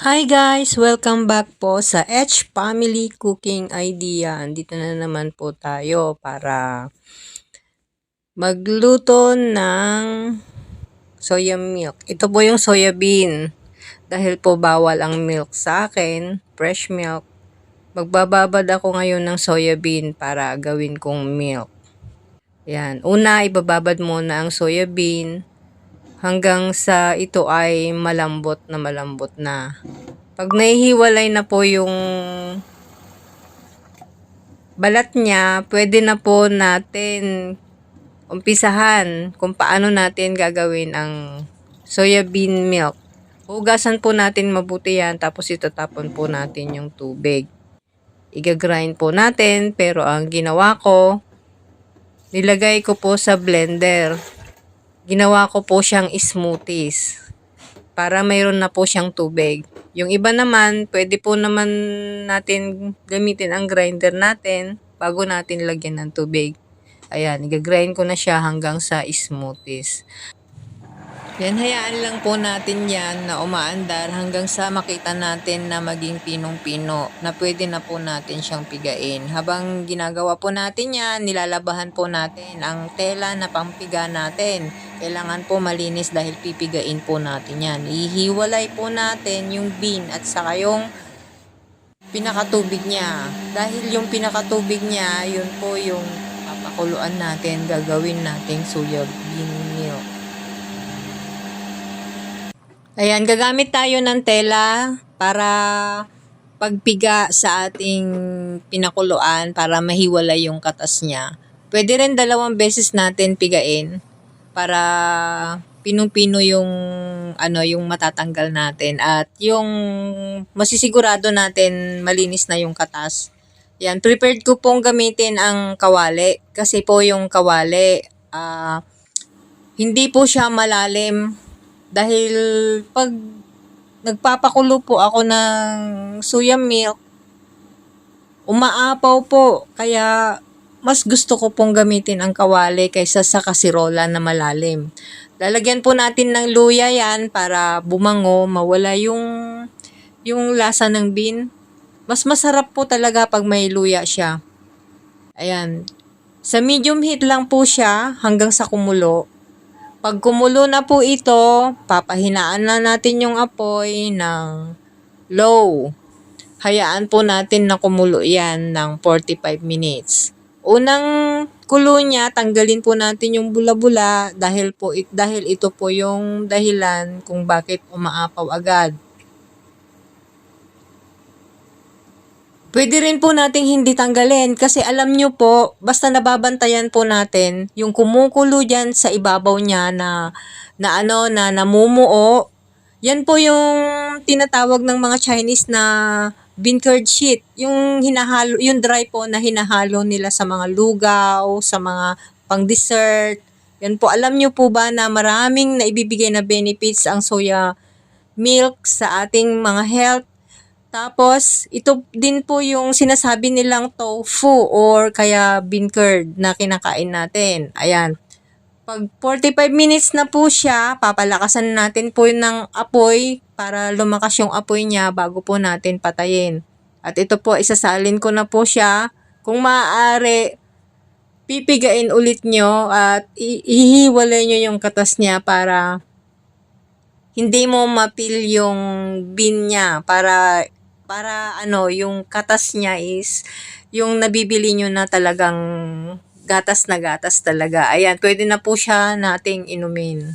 Hi guys! Welcome back po sa H Family Cooking Idea. Andito na naman po tayo para magluto ng soya milk. Ito po yung soya bean. Dahil po bawal ang milk sa akin, fresh milk, magbababad ako ngayon ng soya bean para gawin kong milk. Yan. Una, ibababad muna ang soya bean hanggang sa ito ay malambot na malambot na. Pag nahihiwalay na po yung balat niya, pwede na po natin umpisahan kung paano natin gagawin ang soya bean milk. Hugasan po natin mabuti yan, tapos itatapon po natin yung tubig. Iga-grind po natin, pero ang ginawa ko, nilagay ko po sa blender ginawa ko po siyang smoothies para mayroon na po siyang tubig. Yung iba naman, pwede po naman natin gamitin ang grinder natin bago natin lagyan ng tubig. Ayan, i-grind ko na siya hanggang sa smoothies. Yan, hayaan lang po natin yan na umaandar hanggang sa makita natin na maging pinong-pino na pwede na po natin siyang pigain. Habang ginagawa po natin yan, nilalabahan po natin ang tela na pampiga natin. Kailangan po malinis dahil pipigain po natin yan. Ihiwalay po natin yung bean at saka yung pinakatubig niya. Dahil yung pinakatubig niya, yun po yung papakuluan natin, gagawin nating soya bean milk. Ayan, gagamit tayo ng tela para pagpiga sa ating pinakuluan para mahiwalay yung katas niya. Pwede rin dalawang beses natin pigain para pinong-pino yung ano yung matatanggal natin at yung masisigurado natin malinis na yung katas. Yan, prepared ko pong gamitin ang kawali kasi po yung kawali ah hindi po siya malalim dahil pag nagpapakulo po ako ng soya milk, umaapaw po. Kaya mas gusto ko pong gamitin ang kawali kaysa sa kasirola na malalim. Lalagyan po natin ng luya yan para bumango, mawala yung, yung lasa ng bean. Mas masarap po talaga pag may luya siya. Ayan. Sa medium heat lang po siya hanggang sa kumulo. Pag kumulo na po ito, papahinaan na natin yung apoy ng low. Hayaan po natin na kumulo yan ng 45 minutes. Unang kulo niya, tanggalin po natin yung bula-bula dahil po it, dahil ito po yung dahilan kung bakit umaapaw agad. Pwede rin po nating hindi tanggalin kasi alam nyo po, basta nababantayan po natin yung kumukulo dyan sa ibabaw niya na, na ano, na namumuo. Yan po yung tinatawag ng mga Chinese na bean curd sheet. Yung hinahalo, yung dry po na hinahalo nila sa mga lugaw, sa mga pang dessert. Yan po, alam nyo po ba na maraming naibibigay na benefits ang soya milk sa ating mga health tapos, ito din po yung sinasabi nilang tofu or kaya bean curd na kinakain natin. Ayan. Pag 45 minutes na po siya, papalakasan natin po ng apoy para lumakas yung apoy niya bago po natin patayin. At ito po, isasalin ko na po siya. Kung maaari, pipigain ulit nyo at ihiwalay nyo yung katas niya para hindi mo mapil yung bean niya para para ano, yung katas niya is yung nabibili nyo na talagang gatas na gatas talaga. Ayan, pwede na po siya nating inumin.